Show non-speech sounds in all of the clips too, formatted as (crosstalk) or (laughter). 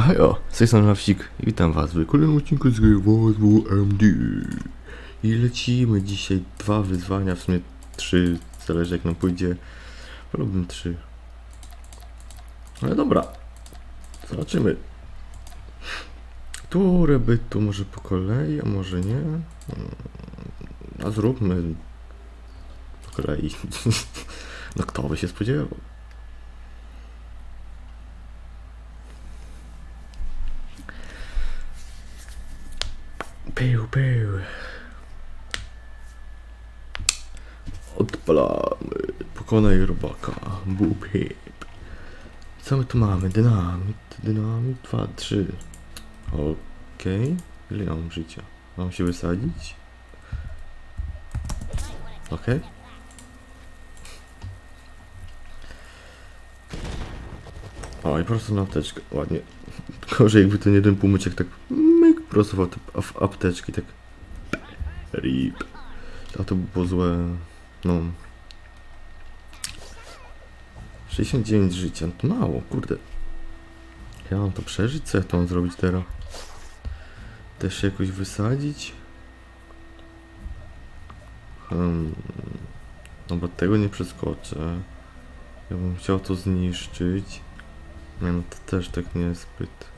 Hejo, z tej strony Lawsik i witam was w kolejnym odcinku z gry MD. I lecimy dzisiaj dwa wyzwania, w sumie trzy, zależy jak nam pójdzie. Wolałbym trzy. Ale dobra, zobaczymy. Które by tu może po kolei, a może nie? Hmm, A zróbmy po kolei. (laughs) No kto by się spodziewał? Pył, pył. Odpalamy. Pokonaj robaka. Bób, hip. Co my tu mamy? Dynamit. Dynamit. Dwa, trzy. Okej. Ile ja mam życia? Mam się wysadzić? Okej. O, i prosto na apteczkę. Ładnie. Gorzej jakby ten jeden półmyczek tak myk prosto w, ap- w apteczki, tak rip. A to by było złe. No. 69 życia, to mało, kurde. Ja mam to przeżyć? Co ja mam zrobić teraz? Też się jakoś wysadzić? Hmm. No bo tego nie przeskoczę. Ja bym chciał to zniszczyć. Nie no, to też tak niezbyt.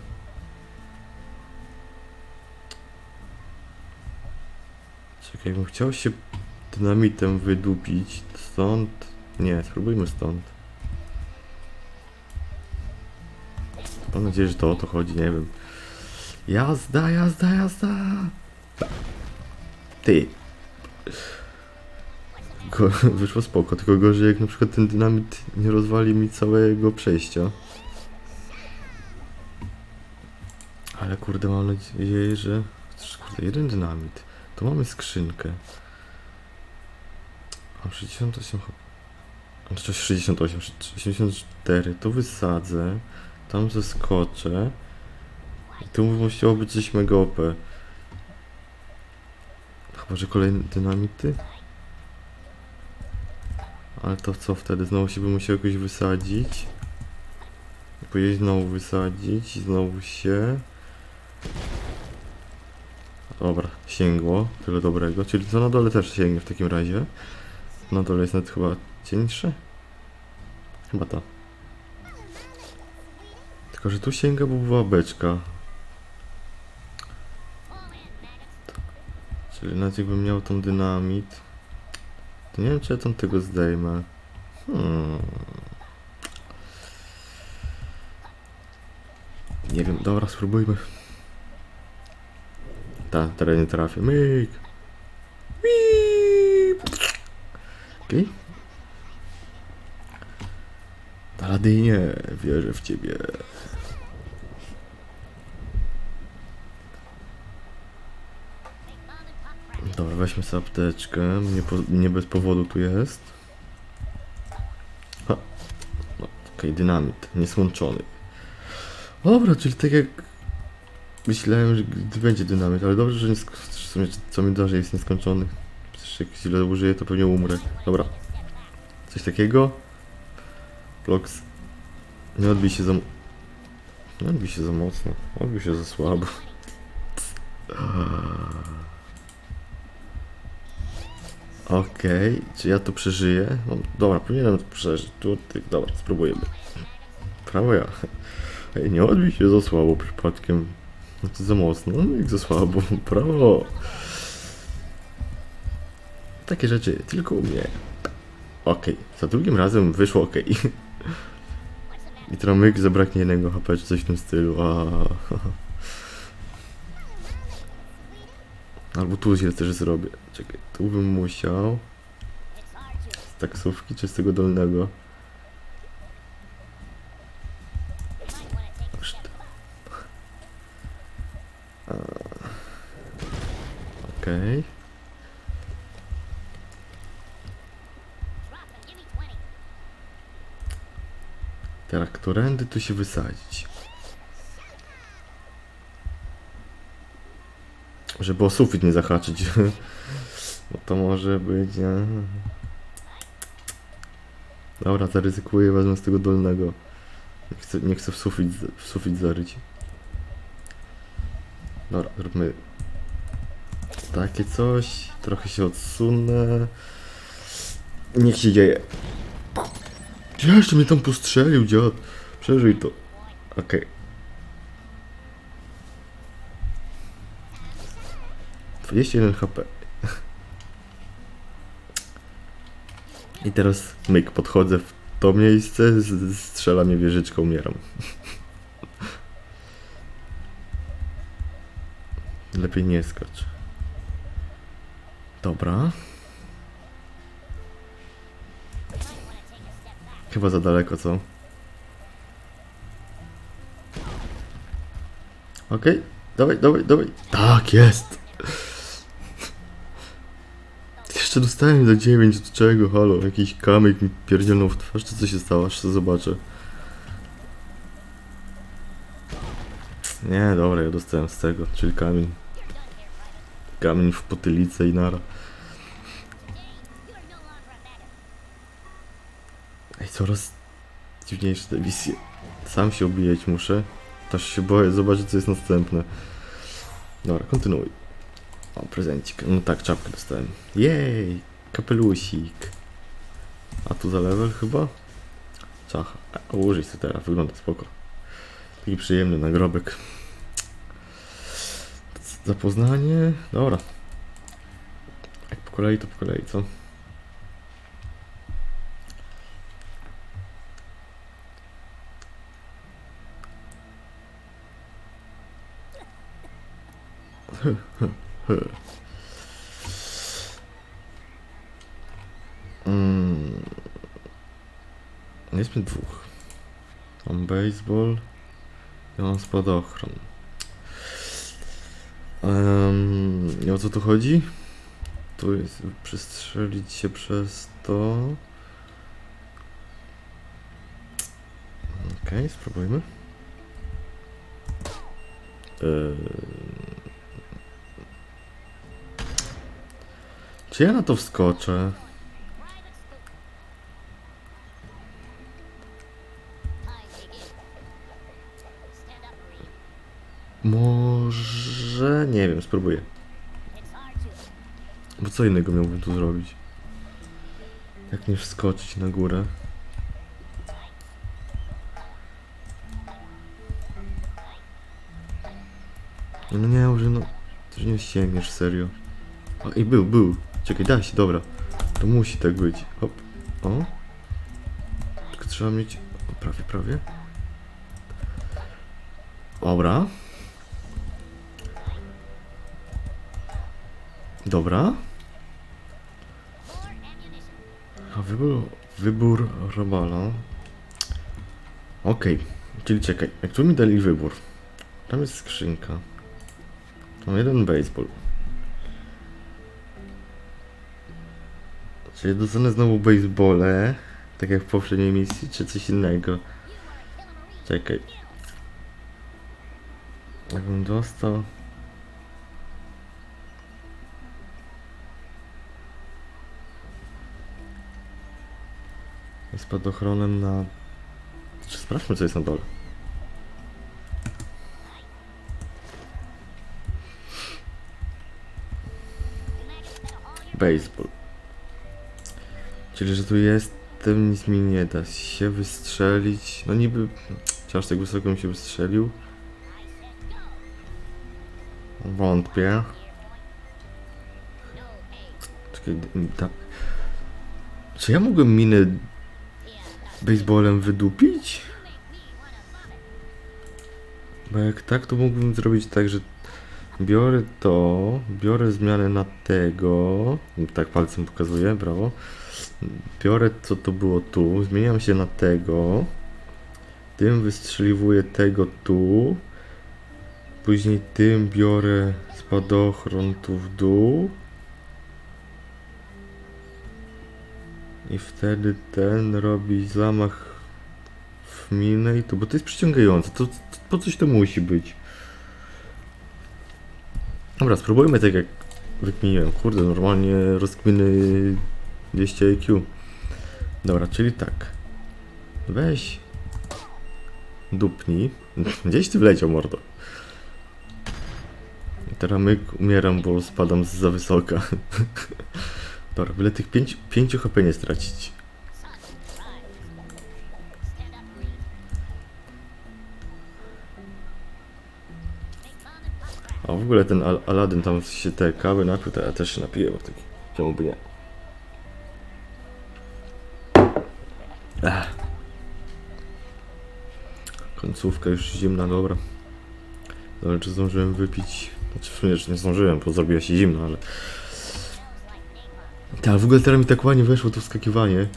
Czekaj, bym chciał się dynamitem wydupić stąd. Nie, spróbujmy stąd. Mam nadzieję, że to o to chodzi, nie wiem. Jazda, jazda, jazda! Ty! (laughs) Wyszło spoko, tylko gorzej jak na przykład ten dynamit nie rozwali mi całego przejścia. Ale kurde, mam nadzieję, że... Kurde, jeden dynamit. Tu mamy skrzynkę. Mam 68... Znaczy 68, 64. Tu wysadzę. Tam zeskoczę. I tu musiało być coś mega OP. Chyba, że kolejne dynamity? Ale to co wtedy? Znowu się by musiał jakoś wysadzić. Później znowu wysadzić. Znowu się... Dobra, sięgło. Tyle dobrego. Czyli to na dole też sięgnie w takim razie. Na dole jest nawet chyba cieńsze? Chyba to. Tylko, że tu sięga, bo była beczka. Czyli nawet jakbym miał tą dynamit, to nie wiem, czy ja tam tego zdejmę. Hmm. Nie wiem, dobra, spróbujmy. Ta, teraz nie trafię. Myk! Okej. Daladynie, wierzę w ciebie. Dobra, weźmy sobie. Nie, nie bez powodu tu jest. Ha. Okej, dynamit, niesłączony. Dobra, czyli tak jak myślałem, że będzie dynamit, ale dobrze, że nie w sumie, co mi darzy jest nieskończony. Przecież jak źle użyję, to pewnie umrę. Dobra. Coś takiego. Bloks. Nie odbij się za... Nie odbij się za mocno. Odbij się za słabo. Okej, czy ja to przeżyję? No, dobra, powinienem to przeżyć. Tu, ty, dobra, spróbujemy. Prawo ja. Ej, nie odbij się za słabo przypadkiem. No to za mocno, no jak za słabo. (laughs) Prawo. Takie rzeczy tylko u mnie. Okej, za drugim razem wyszło ok. (laughs) I teraz myk zabraknie jednego HP czy coś w tym stylu. A. (laughs) Albo tu źle też zrobię. Czekaj, tu bym musiał. Z taksówki czy z tego dolnego? Okej. Teraz którędy tu się wysadzić? Żeby o sufit nie zahaczyć. (laughs) Bo to może być. Nie? Dobra, zaryzykuję, wezmę z tego dolnego. Nie chcę, nie chcę w, sufit, w sufit zaryć. Dobra, zróbmy takie coś. Trochę się odsunę. Niech się dzieje. Jeszcze mnie tam postrzelił, dziad. Przeżyj to. Okej. 21 HP. I teraz myk, podchodzę w to miejsce, strzela mnie wieżyczką, umieram. (laughs) Lepiej nie skacz. Dobra. Chyba za daleko, co? Okej, dawaj, dawaj, dawaj. Tak, jest! Jeszcze dostałem do 9, od czego? Halo, jakiś kamyk mi pierdzielnął w twarz, czy co się stało? Aż to zobaczę. Nie, dobra, ja dostałem z tego, czyli kamień. Kamień w potylicę i nara. Ej, coraz dziwniejsze te wizje. Sam się obijać muszę. Też się boję zobaczyć, co jest następne. Dobra, kontynuuj. O, prezencik. No tak, czapkę dostałem. Jej! Kapelusik. A tu za level chyba? Czacha. A, użyć to teraz, wygląda spoko. Taki przyjemny nagrobek. Zapoznanie? Dobra. Jak po kolei, to po kolei, co? Mm. Jest mi dwóch. Mam baseball i mam spadochron. Um, o co tu chodzi? Tu jest przestrzelić się przez to. Okej, spróbujmy. Eee... Czy ja na to wskoczę? Może... nie wiem, spróbuję. Bo co innego miałbym tu zrobić? Jak nie wskoczyć na górę? No nie, może no... Ty nie sięgniesz, serio. O, i był, był. Czekaj, da się, dobra. To musi tak być. Hop. O. Tylko trzeba mieć... O, prawie, prawie. Dobra. Dobra. A wybór, wybór robala. Okej, czyli czekaj, jak tu mi dali wybór. Tam jest skrzynka. Mam jeden baseball. Czy dostanę znowu basebole, tak jak w poprzedniej misji, czy coś innego? Czekaj. Jakbym dostał... Spadochronem na... Sprawdźmy co jest na dole. Baseball. Czyli, że tu jestem, nic mi nie da się wystrzelić. No niby, czy aż tak wysoko bym się wystrzelił? Wątpię. Czekaj, da... Czy ja mogłem minę baseballem wydupić? Bo jak tak, to mógłbym zrobić tak, że biorę to, biorę zmianę na tego, tak palcem pokazuję, brawo. Biorę co to było tu, zmieniam się na tego, tym wystrzeliwuję tego tu, później tym biorę spadochron tu w dół. I wtedy ten robi zamach w minę i tu, bo to jest przyciągające, to, to po coś to musi być. Dobra, spróbujmy tak jak wykminiłem. Kurde, normalnie rozkminy 200 IQ. Dobra, czyli tak. Weź. Dupnij. (laughs) Gdzieś ty wleciał, mordo. Teraz myk, umieram, bo spadam za wysoka. (laughs) Dobra, byle tych 5 pięciu HP nie stracić. A w ogóle ten Al Aladdin tam się te kawy napił, to ja też się napiję, bo taki, czemu by nie. Ech. Końcówka już zimna, dobra. Ale czy zdążyłem wypić? Znaczy w sumie jeszcze nie zdążyłem, bo zrobiła się zimno, ale... Tak, w ogóle teraz mi tak ładnie weszło to wskakiwanie.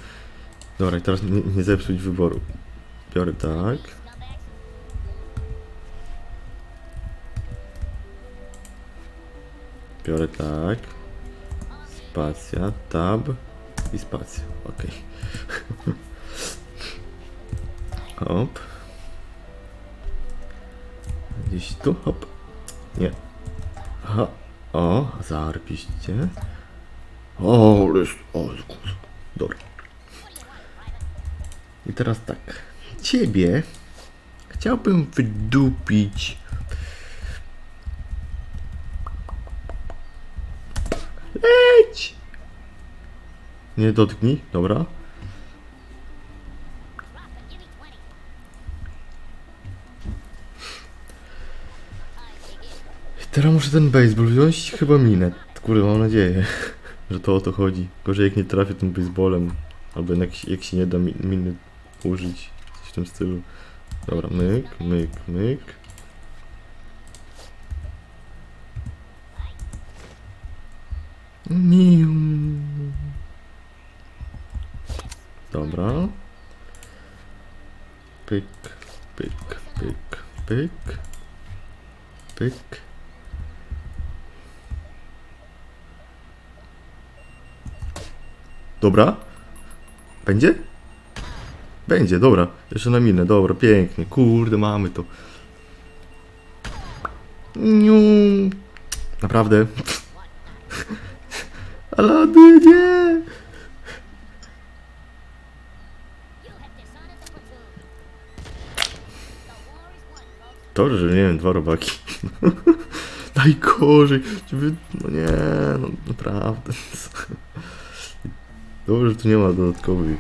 Dobra, teraz nie, nie zepsuć wyboru. Biorę tak. Biorę tak. Spacja, tab i spacja. Ok. (laughs) Hop. Gdzieś tu, hop. Nie. Aha. O, zarpiście. O, jest, o. Dobra. I teraz tak. Ciebie chciałbym wydupić. Leć! Nie dotknij, dobra. Teraz muszę ten baseball wziąć, chyba minę. Kurde, mam nadzieję, że to o to chodzi. Gorzej jak nie trafię tym baseballem, albo jak, jak się nie da mi- miny użyć, coś w tym stylu. Dobra, myk, myk, myk. Dobra. Pyk, pyk, pyk, pyk. Pyk. Dobra. Będzie? Będzie, dobra. Jeszcze na minę, dobra, pięknie. Kurde, mamy to. Niu. Naprawdę. (laughs) Aladynie! To, że nie wiem, dwa robaki. (laughs) Najgorzej. No nie, no naprawdę. (laughs) Dobrze, że tu nie ma dodatkowych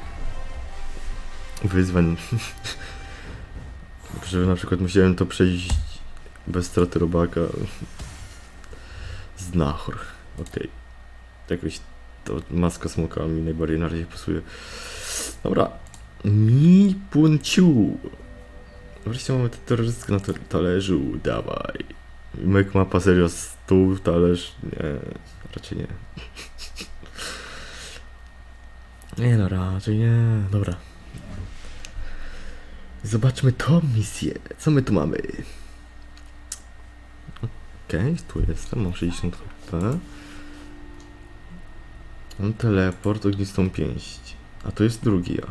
wyzwań. (laughs) Że na przykład musiałem to przejść bez straty robaka. Znachor. Okej. Jakoś to maska smoka mi najbardziej na razie pasuje. Dobra. Mi punciu. Wreszcie mamy tę terrorystkę na ta- talerzu. Dawaj. Myk mapa serio stół, talerz. Nie, raczej nie. Nie no, raczej nie. Dobra. Zobaczmy tą misję. Co my tu mamy? Okej, tu jestem, mam 60 HP. Mam teleport, ognistą pięść. A to jest drugi ja.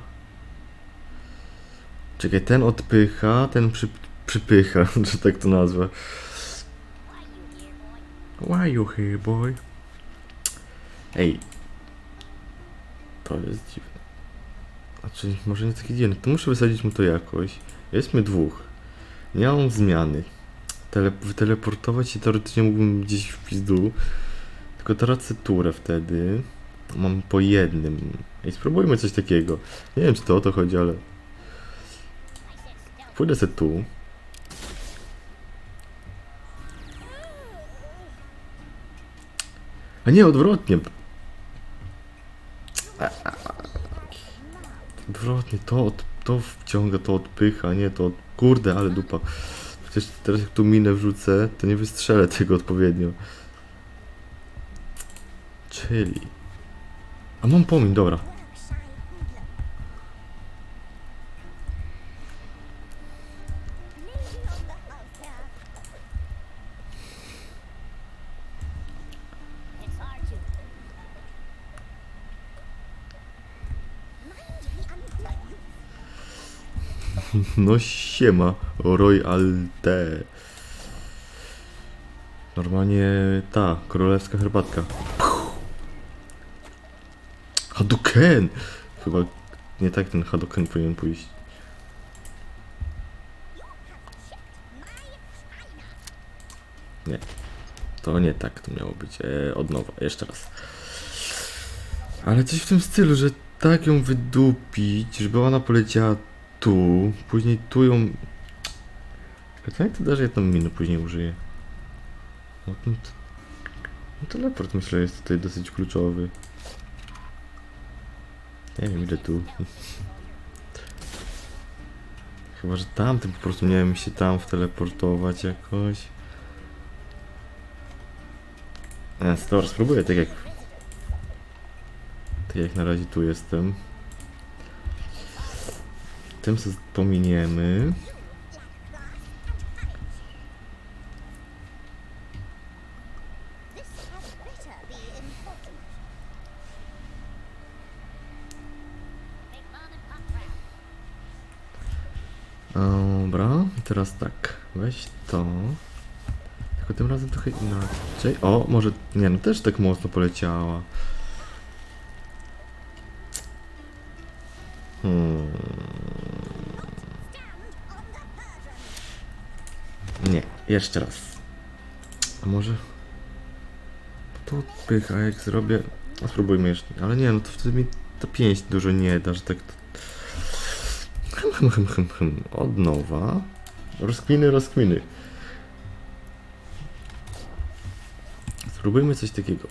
Czekaj, ten odpycha, ten przy, przypycha, (laughs) że tak to nazwę. Why you here, boy? Ej. To jest dziwne. Znaczy, może nie taki dziwny. To muszę wysadzić mu to jakoś. Jesteśmy dwóch. Nie mam zmiany. Tele wyteleportować się teoretycznie mógłbym gdzieś w pizdu. Tylko tracę turę wtedy. Mam po jednym. I spróbujmy coś takiego. Nie wiem, czy to o to chodzi, ale... Pójdę se tu. A nie, odwrotnie. Odwrotnie, to, od, to wciąga, to odpycha, nie to... Od... Kurde, ale dupa. Przecież teraz jak tu minę wrzucę, to nie wystrzelę tego odpowiednio. Czyli... A mam pomin, dobra. No siema, Royalte. Normalnie ta, królewska herbatka. Hadouken! Chyba nie tak ten Hadouken powinien pójść. Nie. To nie tak to miało być. E, od nowa, jeszcze raz. Ale coś w tym stylu, że tak ją wydupić, żeby ona poleciała tu, później tu ją... Jak to ja tą minę później użyję? No, to... no teleport myślę jest tutaj dosyć kluczowy. Nie wiem ile tu. (laughs) Chyba, że tamtym po prostu miałem się tam wteleportować jakoś. E, dobra, spróbuję tak jak... Tak jak na razie tu jestem. And pop proud. Dobra, teraz tak. Weź to. Tylko tym razem trochę inaczej. O, może. Nie, no też tak mocno poleciała. Hmm. Jeszcze raz. A może. To odpycha, jak zrobię. A spróbujmy jeszcze. Ale nie, no to wtedy mi ta pięść dużo nie da, że tak. Hm, hm, hm, hm. Od nowa. Rozkminy, rozkminy. Spróbujmy coś takiego.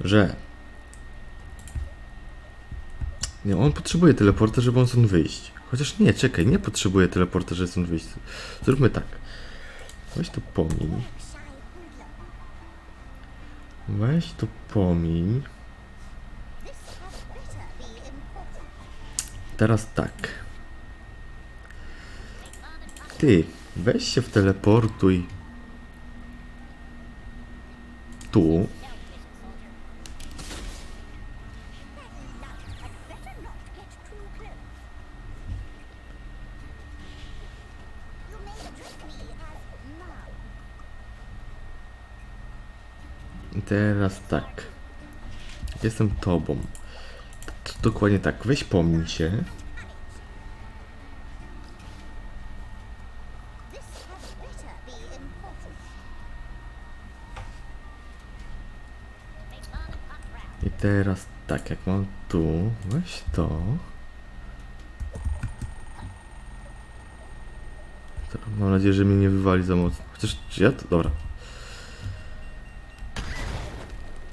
Że. Nie, on potrzebuje teleporta, żeby on stąd wyjść. Chociaż nie, czekaj, nie potrzebuje teleporta, żeby stąd wyjść. Zróbmy tak. Weź to pomiń. Weź to pomiń. Teraz tak. Ty, weź się w teleportuj. Tu. I teraz tak. Jestem tobą. To dokładnie tak. Weź pomiń się. I teraz tak, jak mam tu. Weź to. Mam nadzieję, że mnie nie wywali za mocno. Chociaż ja to. Dobra.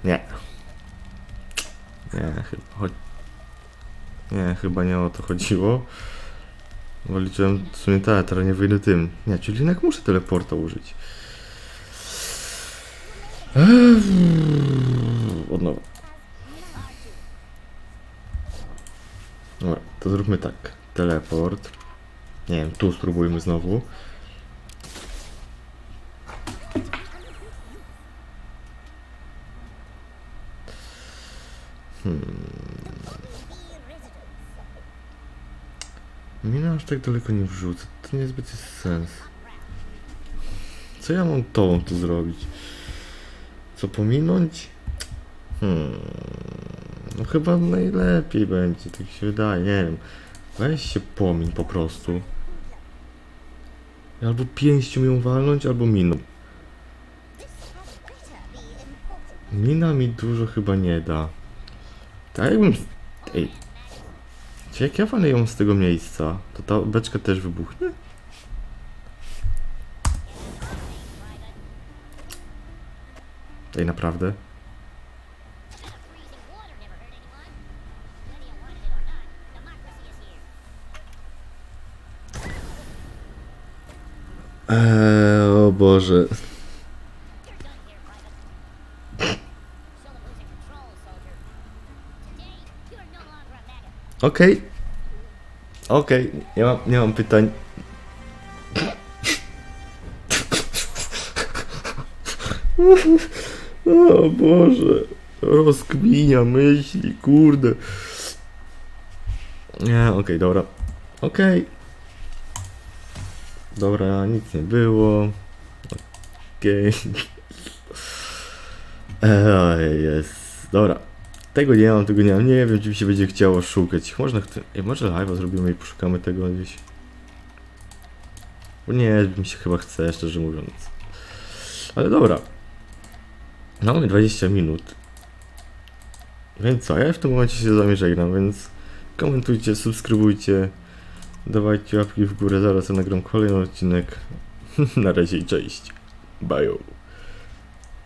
Nie. Nie, chyba. Nie, chyba nie o to chodziło. Bo liczyłem w sumie teraz nie wyjdę tym. Nie, czyli jednak muszę teleporta użyć. Eee, Od nowa. Dobra, to zróbmy tak. Teleport. Nie wiem, tu spróbujmy znowu. Residents. Mina aż tak daleko nie wrzucę. To niezbyt jest sens. Co ja mam tobą tu zrobić? Co pominąć? Hmm. No chyba najlepiej będzie, tak się wydaje, nie wiem. Weź się pomiń po prostu. Albo pięścią ją walnąć, albo miną. Mina mi dużo chyba nie da. Tak jakbym... Ej. Czy jak ja walę ją z tego miejsca, to ta beczka też wybuchnie? Ej, naprawdę? Freezing water never a MAGA. Okej. Okej, nie, mam, nie mam pytań. O Boże. Rozkminia myśli, kurde. Nie, okej, dobra. Okej. Dobra, nic nie było. Okej. (laughs) Ej, jest. Dobra. Tego nie mam, tego nie mam. Nie wiem, czy mi się będzie chciało szukać. Można. Ej, może live'a zrobimy i poszukamy tego gdzieś. Bo nie, mi się chyba chce, szczerze mówiąc. Ale dobra. Mamy 20 minut. Więc co, ja w tym momencie się z wami żegnam, więc komentujcie, subskrybujcie, dawajcie łapki w górę, zaraz ja nagram kolejny odcinek. (laughs) Na razie i cześć. Bye.